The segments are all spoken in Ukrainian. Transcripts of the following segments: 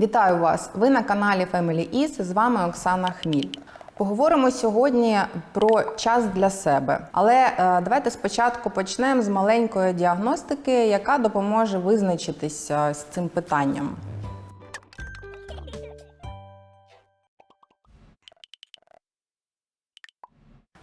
Вітаю вас! Ви на каналі Family Is, з вами Оксана Хміль. Поговоримо сьогодні про час для себе. Але е, давайте спочатку почнемо з маленької діагностики, яка допоможе визначитися з цим питанням.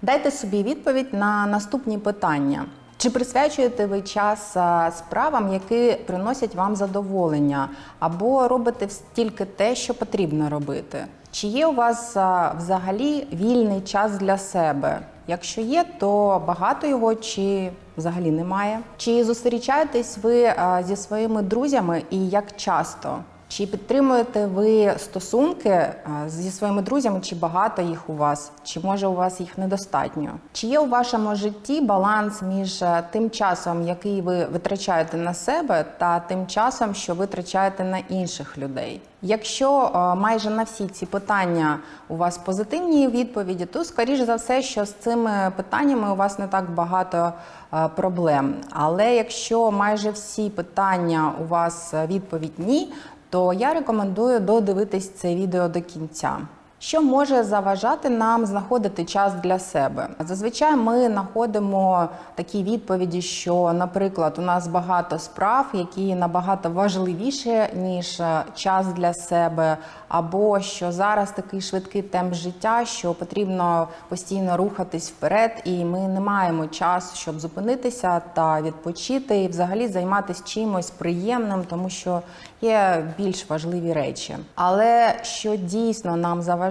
Дайте собі відповідь на наступні питання. Чи присвячуєте ви час справам, які приносять вам задоволення, або робите тільки те, що потрібно робити? Чи є у вас взагалі вільний час для себе? Якщо є, то багато його чи взагалі немає? Чи зустрічаєтесь ви зі своїми друзями і як часто? Чи підтримуєте ви стосунки е, зі своїми друзями, чи багато їх у вас, чи може у вас їх недостатньо? Чи є у вашому житті баланс між е, тим часом, який ви витрачаєте на себе, та тим часом, що ви витрачаєте на інших людей? Якщо е, майже на всі ці питання у вас позитивні відповіді, то скоріш за все, що з цими питаннями у вас не так багато проблем. Але якщо майже всі питання у вас відповідь ні, то я рекомендую додивитись це відео до кінця. Що може заважати нам знаходити час для себе? Зазвичай ми знаходимо такі відповіді, що, наприклад, у нас багато справ, які набагато важливіші ніж е, час для себе, або що зараз такий швидкий темп життя, що потрібно постійно рухатись вперед, і ми не маємо часу, щоб зупинитися та відпочити, і взагалі займатися чимось приємним, тому що є більш важливі речі. Але що дійсно нам заважає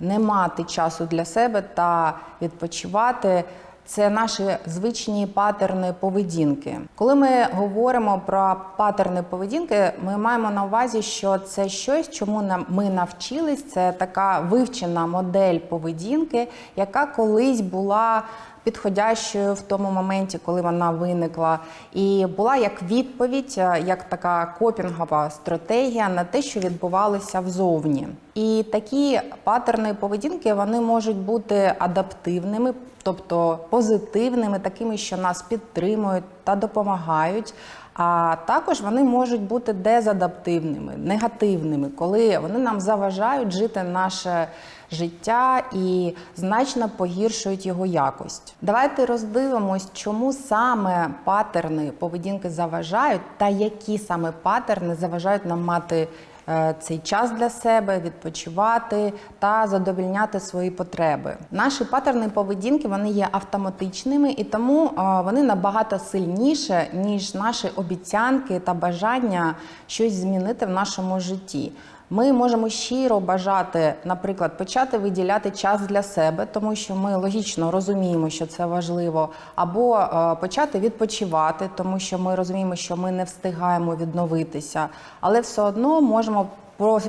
не мати часу для себе та відпочивати. Це наші звичні патерни поведінки. Коли ми говоримо про патерни поведінки, ми маємо на увазі, що це щось, чому ми навчились. Це така вивчена модель поведінки, яка колись була підходящою в тому моменті, коли вона виникла, і була як відповідь, е, як така копінгова стратегія на те, що відбувалося взовні. І такі патерни поведінки вони можуть бути адаптивними, тобто позитивними, такими, що нас підтримують та допомагають. А також вони можуть бути дезадаптивними, негативними, коли вони нам заважають жити наше життя і значно погіршують його якость. Давайте роздивимось, чому саме патерни поведінки заважають, та які саме патерни заважають нам мати. Е, Цей час для себе відпочивати та задовільняти свої потреби. Наші патерни поведінки вони є автоматичними і тому е, вони набагато сильніше ніж наші обіцянки та бажання щось змінити в нашому житті. Ми можемо щиро бажати, наприклад, почати виділяти час для себе, тому що ми логічно розуміємо, що це важливо, або е, почати відпочивати, тому що ми розуміємо, що ми не встигаємо відновитися, але все одно можемо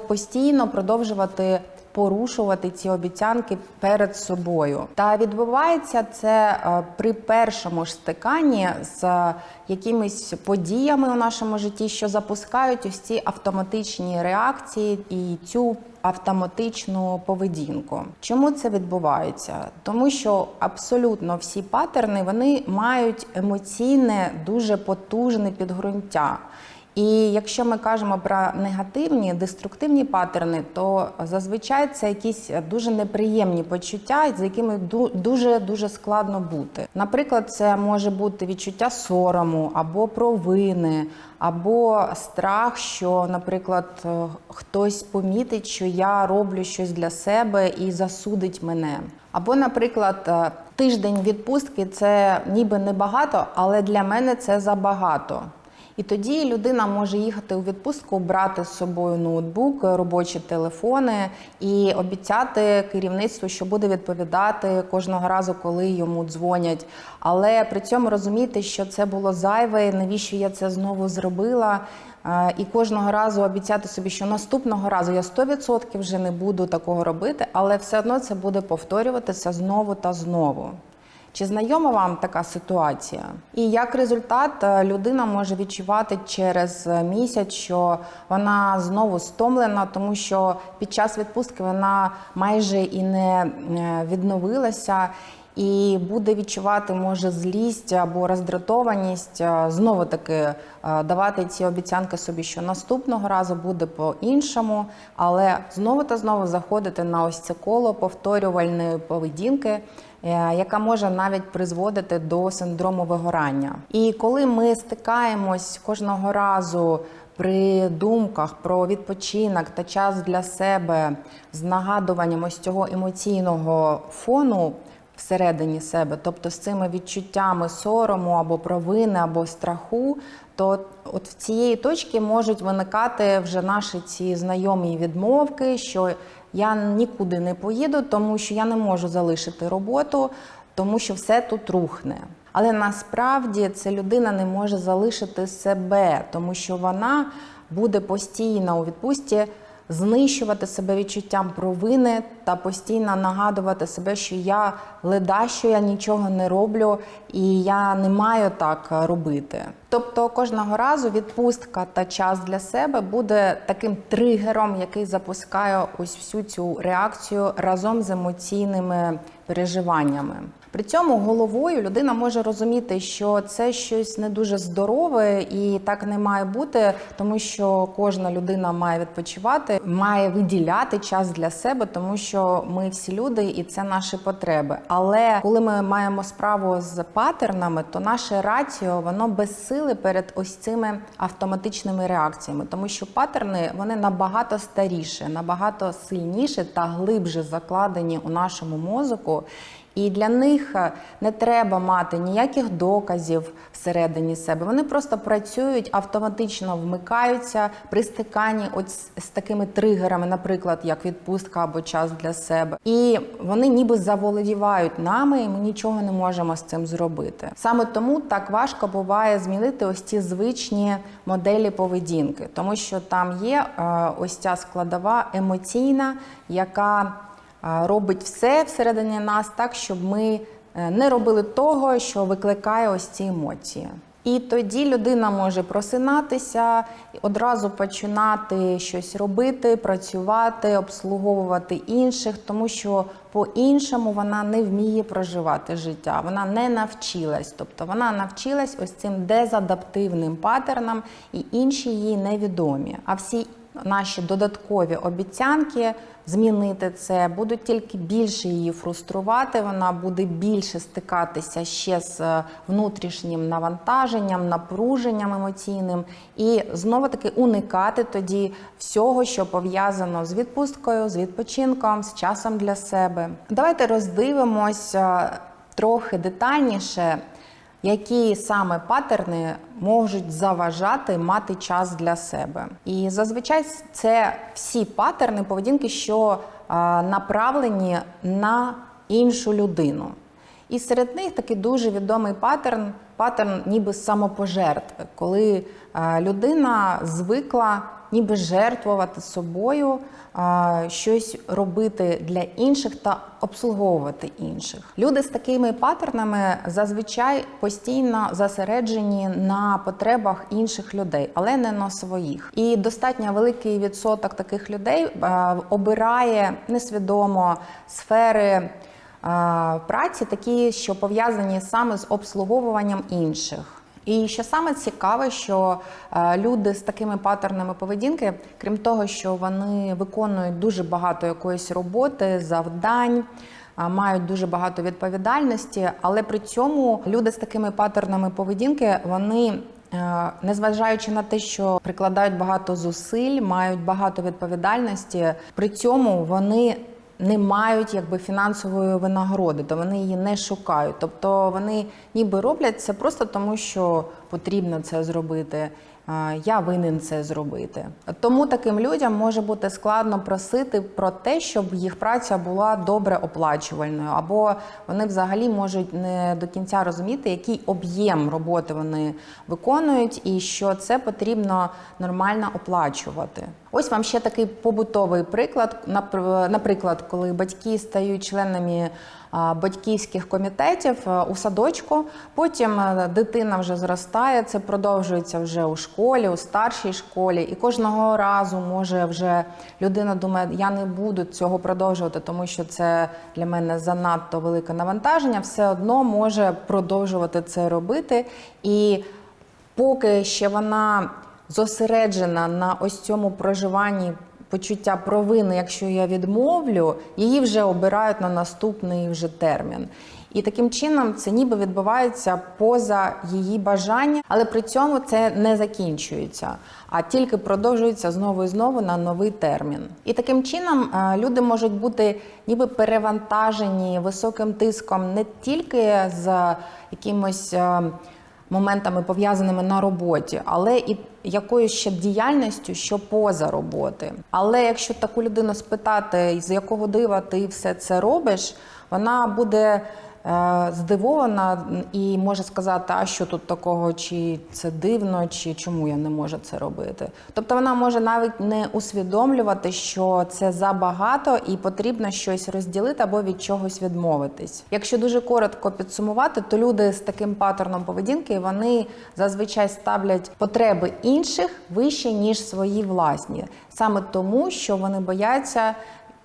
постійно продовжувати. Порушувати ці обіцянки перед собою, та відбувається це е, при першому ж стиканні з е, якимись подіями у нашому житті, що запускають ось ці автоматичні реакції і цю автоматичну поведінку. Чому це відбувається? Тому що абсолютно всі патерни вони мають емоційне, дуже потужне підґрунтя. І якщо ми кажемо про негативні, деструктивні патерни, то зазвичай це якісь дуже неприємні почуття, з якими дуже дуже складно бути. Наприклад, це може бути відчуття сорому або провини, або страх, що, наприклад, е, хтось помітить, що я роблю щось для себе і засудить мене. Або, наприклад, е, тиждень відпустки це ніби небагато, але для мене це забагато. І тоді людина може їхати у відпустку, брати з собою ноутбук, робочі телефони і обіцяти керівництву, що буде відповідати кожного разу, коли йому дзвонять. Але при цьому розуміти, що це було зайве, навіщо я це знову зробила. І кожного разу обіцяти собі, що наступного разу я 100% вже не буду такого робити, але все одно це буде повторюватися знову та знову. Чи знайома вам така ситуація? І як результат е, людина може відчувати через е, місяць, що вона знову стомлена, тому що під час відпустки вона майже і не е, відновилася. і буде відчувати може злість або роздратованість. Знову таки давати ці обіцянки собі, що наступного разу буде по-іншому, але знову та знову заходити на ось це коло повторювальної поведінки. Е, Яка може навіть призводити до синдрому вигорання, і коли ми стикаємось кожного разу при думках про відпочинок та час для себе з нагадуванням ось цього емоційного фону всередині себе, тобто з цими відчуттями сорому або провини, або страху, то от в цієї точки можуть виникати вже наші ці знайомі відмовки, що я нікуди не поїду, тому що я не можу залишити роботу, тому що все тут рухне. Але насправді ця людина не може залишити себе, тому що вона буде постійно у відпустці знищувати себе відчуттям провини та постійно нагадувати себе, що я леда, що я нічого не роблю, і я не маю так робити. Тобто кожного разу відпустка та час для себе буде таким тригером, який запускає ось всю цю реакцію разом з емоційними переживаннями. При цьому головою людина може розуміти, що це щось не дуже здорове і так не має бути, тому що кожна людина має відпочивати, має виділяти час для себе, тому що ми всі люди, і це наші потреби. Але коли ми маємо справу з патернами, то наше раціо воно без сили перед ось цими автоматичними реакціями, тому що патерни вони набагато старіші, набагато сильніші та глибше закладені у нашому мозку. І для них е, не треба мати ніяких доказів всередині себе. Вони просто працюють, автоматично вмикаються при стиканні от з, такими тригерами, наприклад, як відпустка або час для себе. І вони ніби заволодівають нами, і ми нічого не можемо з цим зробити. Саме тому так важко буває змінити ось ці звичні моделі поведінки, тому що там є е, ось ця складова емоційна, яка робить все всередині нас так, щоб ми е, не робили того, що викликає ось ці емоції. І тоді людина може просинатися, одразу починати щось робити, працювати, обслуговувати інших, тому що по-іншому вона не вміє проживати життя. Вона не навчилась, тобто вона навчилась ось цим дезадаптивним паттернам, і інші їй невідомі. А всі наші додаткові обіцянки змінити це будуть тільки більше її фруструвати. Вона буде більше стикатися ще з е, внутрішнім навантаженням, напруженням емоційним, і знову таки уникати тоді всього, що пов'язано з відпусткою, з відпочинком, з часом для себе. Давайте роздивимося трохи детальніше які саме патерни можуть заважати мати час для себе. І зазвичай це всі патерни поведінки, що направлені на іншу людину. І серед них такий дуже відомий паттерн, паттерн ніби самопожертви, коли людина звикла ніби жертвувати собою, щось робити для інших та обслуговувати інших. Люди з такими паттернами зазвичай постійно зосереджені на потребах інших людей, але не на своїх. І достатньо великий відсоток таких людей обирає несвідомо сфери. Праці такі, що пов'язані саме з обслуговуванням інших. І що саме цікаве, що е, люди з такими паттернами поведінки, крім того, що вони виконують дуже багато якоїсь роботи, завдань, мають дуже багато відповідальності, але при цьому люди з такими паттернами поведінки вони. е, Незважаючи на те, що прикладають багато зусиль, мають багато відповідальності, при цьому вони не мають якби фінансової винагороди, то вони її не шукають. Тобто вони ніби роблять це просто тому, що потрібно це зробити. Я винен це зробити. Тому таким людям може бути складно просити про те, щоб їх праця була добре оплачувальною, або вони взагалі можуть не до кінця розуміти, який об'єм роботи вони виконують, і що це потрібно нормально оплачувати. Ось вам ще такий побутовий приклад. Наприклад, коли батьки стають членами батьківських комітетів е, у садочку. Потім е, дитина вже зростає, це продовжується вже у школі, у старшій школі. І кожного разу може вже людина думає, я не буду цього продовжувати, тому що це для мене занадто велике навантаження. Все одно може продовжувати це робити. І поки ще вона зосереджена на ось цьому проживанні почуття провини, якщо я відмовлю, її вже обирають на наступний вже термін. І таким чином це ніби відбувається поза її бажання, але при цьому це не закінчується, а тільки продовжується знову і знову на новий термін. І таким чином е, люди можуть бути ніби перевантажені високим тиском не тільки з якимось. Моментами пов'язаними на роботі, але і якоюсь ще діяльністю, що поза роботи. Але якщо таку людину спитати, з якого дива ти все це робиш, вона буде здивована і може сказати, а що тут такого, чи це дивно, чи чому я не можу це робити. Тобто вона може навіть не усвідомлювати, що це забагато і потрібно щось розділити або від чогось відмовитись. Якщо дуже коротко підсумувати, то люди з таким паттерном поведінки вони зазвичай ставлять потреби інших вище ніж свої власні, саме тому, що вони бояться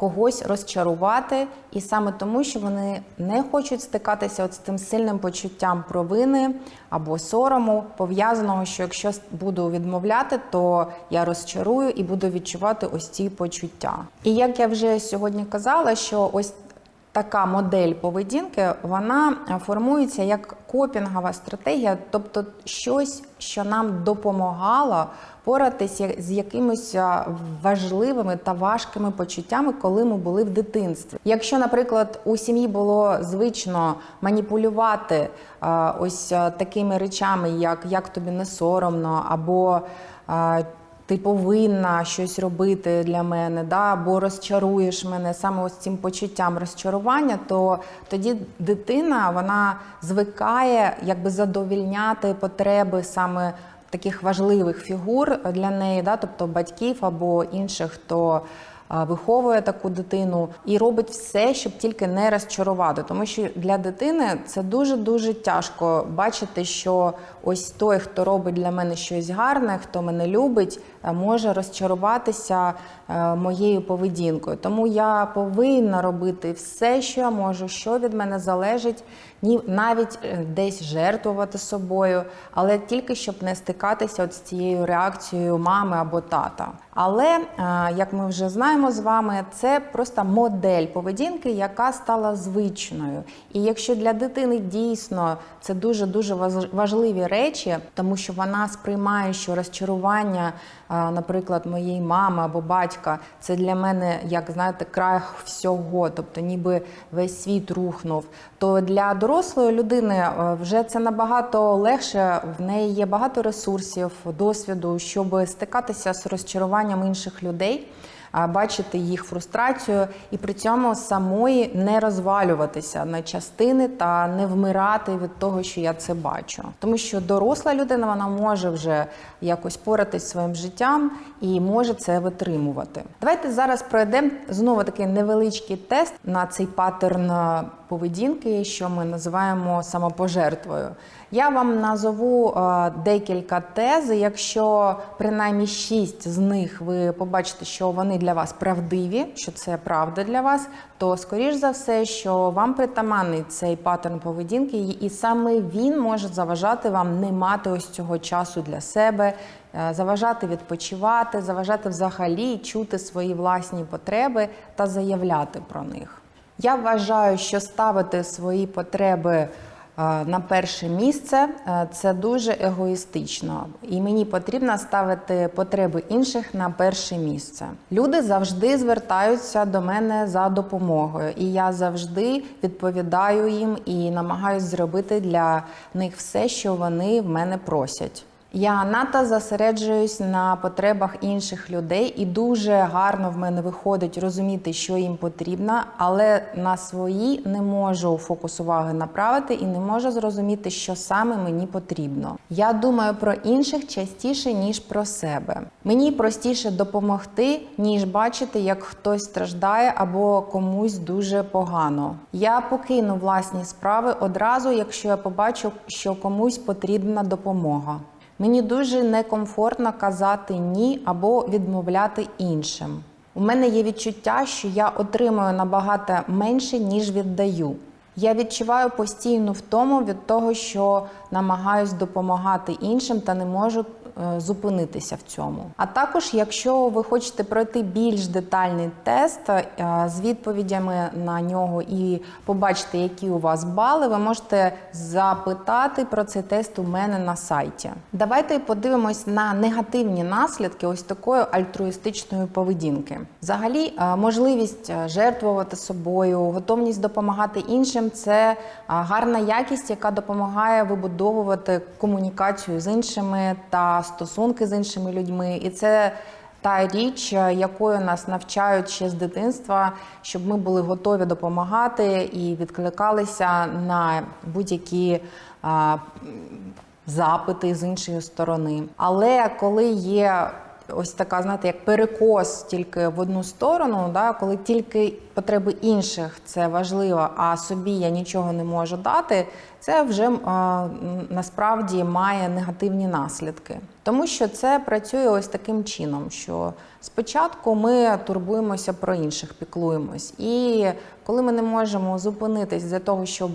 когось розчарувати, і саме тому, що вони не хочуть стикатися от з тим сильним почуттям провини або сорому, пов'язаного, що якщо буду відмовляти, то я розчарую і буду відчувати ось ці почуття. І як я вже сьогодні казала, що ось така модель поведінки вона е, формується як копінгова стратегія, тобто щось, що нам допомагало поратися з якимись важливими та важкими почуттями, коли ми були в дитинстві. Якщо, наприклад, у сім'ї було звично маніпулювати ось такими речами, як як тобі не соромно, або ти повинна щось робити для мене, да, або розчаруєш мене саме ось цим почуттям розчарування, то тоді дитина вона звикає якби задовільняти потреби саме таких важливих фігур для неї, да, тобто батьків або інших, хто виховує таку дитину і робить все, щоб тільки не розчарувати. Тому що для дитини це дуже дуже тяжко бачити, що ось той, хто робить для мене щось гарне, хто мене любить, е, може розчаруватися е, моєю поведінкою. Тому я повинна робити все, що я можу, що від мене залежить, ні навіть е, десь жертвувати собою, але тільки щоб не стикатися от з цією реакцією мами або тата. Але е, як ми вже знаємо з вами, це просто модель поведінки, яка стала звичною. І якщо для дитини дійсно це дуже дуже важливі речі, тому що вона сприймає, що розчарування, наприклад, моєї мами або батька, це для мене, як знаєте, край всього, тобто ніби весь світ рухнув. То для дорослої людини е, вже це набагато легше. В неї є багато ресурсів, досвіду, щоб стикатися з розчаруванням інших людей. Бачити їх фрустрацію і при цьому самої не розвалюватися на частини та не вмирати від того, що я це бачу. Тому що доросла людина вона може вже якось поратись своїм життям і може це витримувати. Давайте зараз пройдемо знову такий невеличкий тест на цей паттерн поведінки, що ми називаємо самопожертвою. Я вам назову е, декілька тез. Якщо принаймні шість з них ви побачите, що вони для вас правдиві, що це правда для вас, то скоріш за все, що вам притаманний цей паттерн поведінки, і саме він може заважати вам не мати ось цього часу для себе, е, заважати відпочивати, заважати взагалі чути свої власні потреби та заявляти про них. Я вважаю, що ставити свої потреби на перше місце е, це дуже егоїстично, і мені потрібно ставити потреби інших на перше місце. Люди завжди звертаються до мене за допомогою, і я завжди відповідаю їм і намагаюся зробити для них все, що вони в мене просять. Я надто зосереджуюсь на потребах інших людей, і дуже гарно в мене виходить розуміти, що їм потрібно, але на свої не можу фокус уваги направити і не можу зрозуміти, що саме мені потрібно. Я думаю про інших частіше ніж про себе. Мені простіше допомогти, ніж бачити, як хтось страждає або комусь дуже погано. Я покину власні справи одразу, якщо я побачу, що комусь потрібна допомога. Мені дуже некомфортно казати ні або відмовляти іншим. У мене є відчуття, що я отримую набагато менше, ніж віддаю. Я відчуваю постійну втому від того, що намагаюсь допомагати іншим та не можу зупинитися в цьому. А також, якщо ви хочете пройти більш детальний тест е, з відповідями на нього і побачити, які у вас бали, ви можете запитати про цей тест у мене на сайті. Давайте подивимось на негативні наслідки ось такої альтруїстичної поведінки. Взагалі, е, можливість е, жертвувати собою, готовність допомагати іншим це е, гарна якість, яка допомагає вибудовувати комунікацію з іншими та стосунки з іншими людьми. І це та річ, е, якою нас навчають ще з дитинства, щоб ми були готові допомагати і відкликалися на будь-які запити з іншої сторони. Але коли є ось така, знаєте, як перекос тільки в одну сторону, да, коли тільки потреби інших це важливо, а собі я нічого не можу дати, це вже е, насправді має негативні наслідки. Тому що це працює ось таким чином, що спочатку ми турбуємося про інших, піклуємось. І коли ми не можемо зупинитись для того, щоб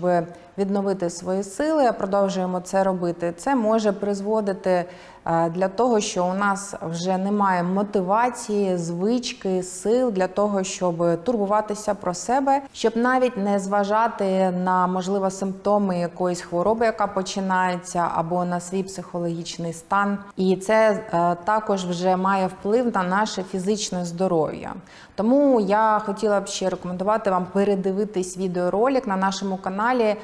відновити свої сили, а продовжуємо це робити, це може призводити е, для того, що у нас вже немає мотивації, звички, сил для того, щоб турбуватися про себе, щоб навіть не зважати на можливо симптоми якоїсь хвороби, яка починається, або на свій психологічний стан. І це е, також вже має вплив на наше фізичне здоров'я. Тому я хотіла б ще рекомендувати вам передивитись відеоролик на нашому каналі, е,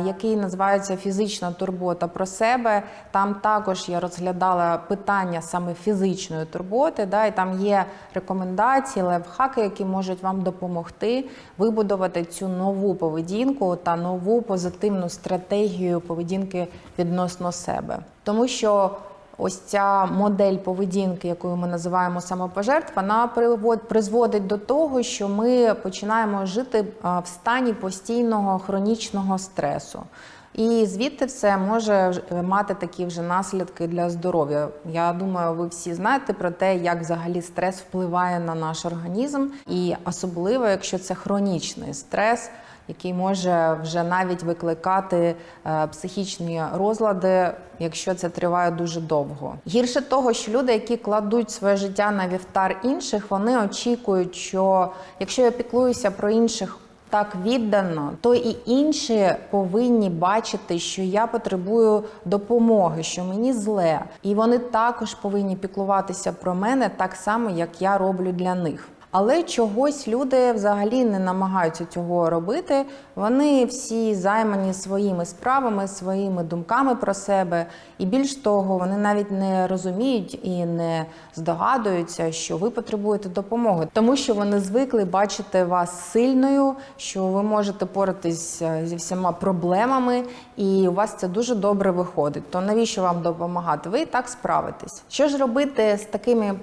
який називається Фізична турбота про себе. Там також я розглядала питання саме фізичної турботи. Да, і там є рекомендації, лайфхаки, які можуть вам допомогти вибудувати цю нову поведінку та нову позитивну стратегію поведінки відносно себе. Тому що Ось ця модель поведінки, яку ми називаємо самопожертв, вона призводить до того, що ми починаємо жити в стані постійного хронічного стресу. І звідти все може мати такі вже наслідки для здоров'я. Я думаю, ви всі знаєте про те, як взагалі стрес впливає на наш організм, і особливо, якщо це хронічний стрес який може вже навіть викликати е, психічні розлади, якщо це триває дуже довго. Гірше того, що люди, які кладуть своє життя на вівтар інших, вони очікують, що якщо я піклуюся про інших. Так віддано, то і інші повинні бачити, що я потребую допомоги, що мені зле, і вони також повинні піклуватися про мене так само, як я роблю для них. Але чогось люди взагалі не намагаються цього робити. Вони всі займані своїми справами, своїми думками про себе, і більш того, вони навіть не розуміють і не здогадуються, що ви потребуєте допомоги, тому що вони звикли бачити вас сильною, що ви можете поратись зі всіма проблемами, і у вас це дуже добре виходить. То навіщо вам допомагати? Ви і так справитесь. Що ж робити з такими?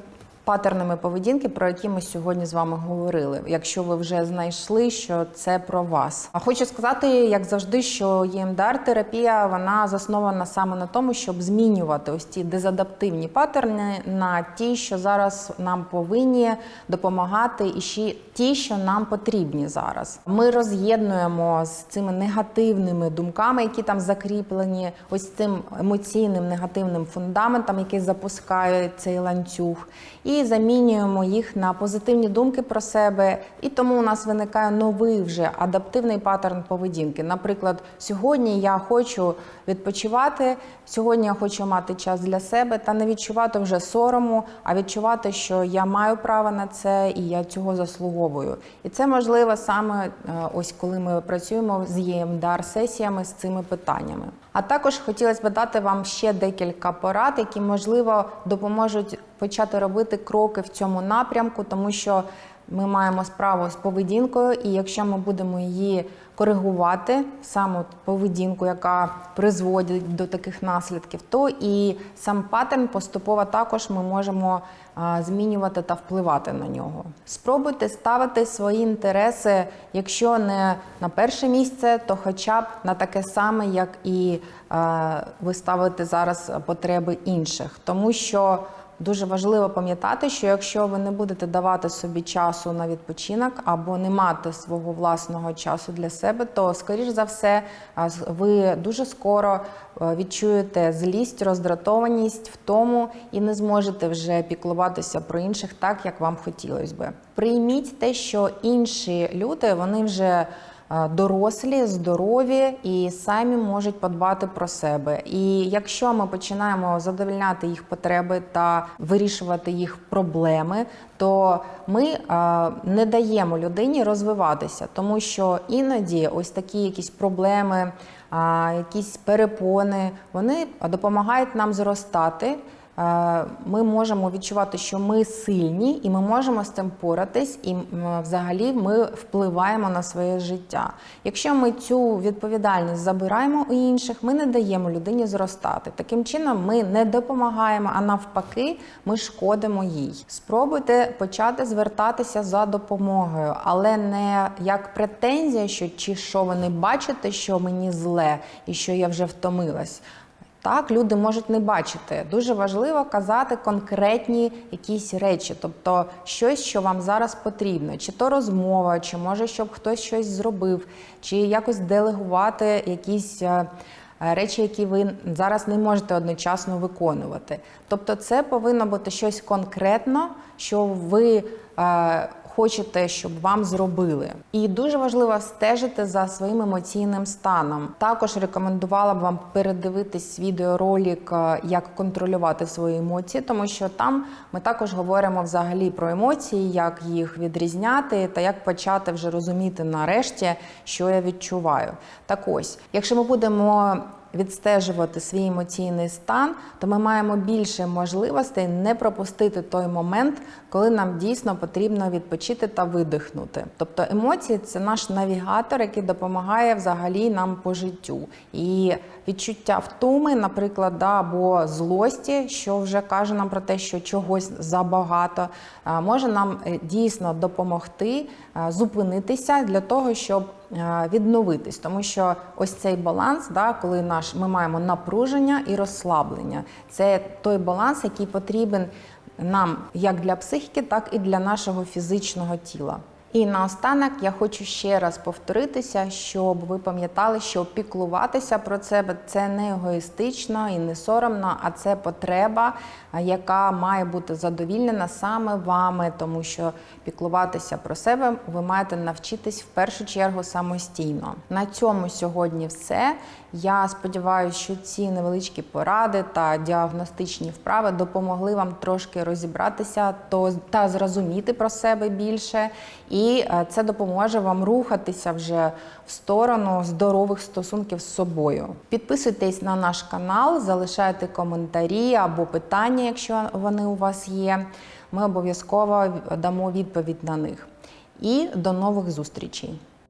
Патернами поведінки, про які ми сьогодні з вами говорили. Якщо ви вже знайшли, що це про вас. А хочу сказати, як завжди, що ємдар терапія вона заснована саме на тому, щоб змінювати ось ці дезадаптивні патерни на ті, що зараз нам повинні допомагати, і ще ті, що нам потрібні зараз. Ми роз'єднуємо з цими негативними думками, які там закріплені, ось цим емоційним негативним фундаментом, який запускає цей ланцюг. І замінюємо їх на позитивні думки про себе. І тому у нас виникає новий вже адаптивний паттерн поведінки. Наприклад, сьогодні я хочу відпочивати, сьогодні я хочу мати час для себе та не відчувати вже сорому, а відчувати, що я маю право на це і я цього заслуговую. І це можливо саме е, ось коли ми працюємо з ЄМДАР сесіями з цими питаннями. А також хотілося б дати вам ще декілька порад, які можливо допоможуть почати робити кроки в цьому напрямку, тому що ми маємо справу з поведінкою, і якщо ми будемо її коригувати, саме поведінку, яка призводить до таких наслідків, то і сам паттерн поступово також ми можемо змінювати та впливати на нього. Спробуйте ставити свої інтереси, якщо не на перше місце, то хоча б на таке саме, як і е, ви ставите зараз потреби інших, тому що Дуже важливо пам'ятати, що якщо ви не будете давати собі часу на відпочинок або не мати свого власного часу для себе, то скоріш за все ви дуже скоро е, відчуєте злість, роздратованість в тому і не зможете вже піклуватися про інших так, як вам хотілося би. Прийміть те, що інші люди вони вже дорослі, здорові і самі можуть подбати про себе. І якщо ми починаємо задовольняти їх потреби та вирішувати їх проблеми, то ми е, не даємо людині розвиватися, тому що іноді ось такі якісь проблеми, якісь перепони, вони допомагають нам зростати. Е, Ми можемо відчувати, що ми сильні, і ми можемо з цим поратись, і взагалі ми впливаємо на своє життя. Якщо ми цю відповідальність забираємо у інших, ми не даємо людині зростати. Таким чином, ми не допомагаємо, а навпаки, ми шкодимо їй. Спробуйте почати звертатися за допомогою, але не як претензія, що чи що ви не бачите, що мені зле і що я вже втомилась. Так, люди можуть не бачити. Дуже важливо казати конкретні якісь речі, тобто щось, що вам зараз потрібно, чи то розмова, чи може, щоб хтось щось зробив, чи якось делегувати якісь. е, Речі, які ви зараз не можете одночасно виконувати. Тобто, це повинно бути щось конкретно, що ви е, хочете, щоб вам зробили. І дуже важливо стежити за своїм емоційним станом. Також рекомендувала б вам передивитись відеоролик, е, як контролювати свої емоції, тому що там ми також говоримо взагалі про емоції, як їх відрізняти та як почати вже розуміти нарешті, що я відчуваю. Так ось, якщо ми будемо відстежувати свій емоційний стан, то ми маємо більше можливостей не пропустити той момент, коли нам дійсно потрібно відпочити та видихнути. Тобто емоції це наш навігатор, який допомагає взагалі нам по життю. І відчуття втоми, наприклад, або злості, що вже каже нам про те, що чогось забагато, може нам е, дійсно допомогти зупинитися для того, щоб е, відновитись, тому що ось цей баланс, да, коли наш ми маємо напруження і розслаблення, це той баланс, який потрібен нам як для психіки, так і для нашого фізичного тіла. І наостанок я хочу ще раз повторитися, щоб ви пам'ятали, що піклуватися про себе це не егоїстично і не соромно, а це потреба, яка має бути задовільнена саме вами, тому що піклуватися про себе ви маєте навчитись в першу чергу самостійно. На цьому сьогодні все. Я сподіваюся, що ці невеличкі поради та діагностичні вправи допомогли вам трошки розібратися та зрозуміти про себе більше, і е, це допоможе вам рухатися вже в сторону здорових стосунків з собою. Підписуйтесь на наш канал, залишайте коментарі або питання, якщо вони у вас є. Ми обов'язково дамо відповідь на них. І до нових зустрічей!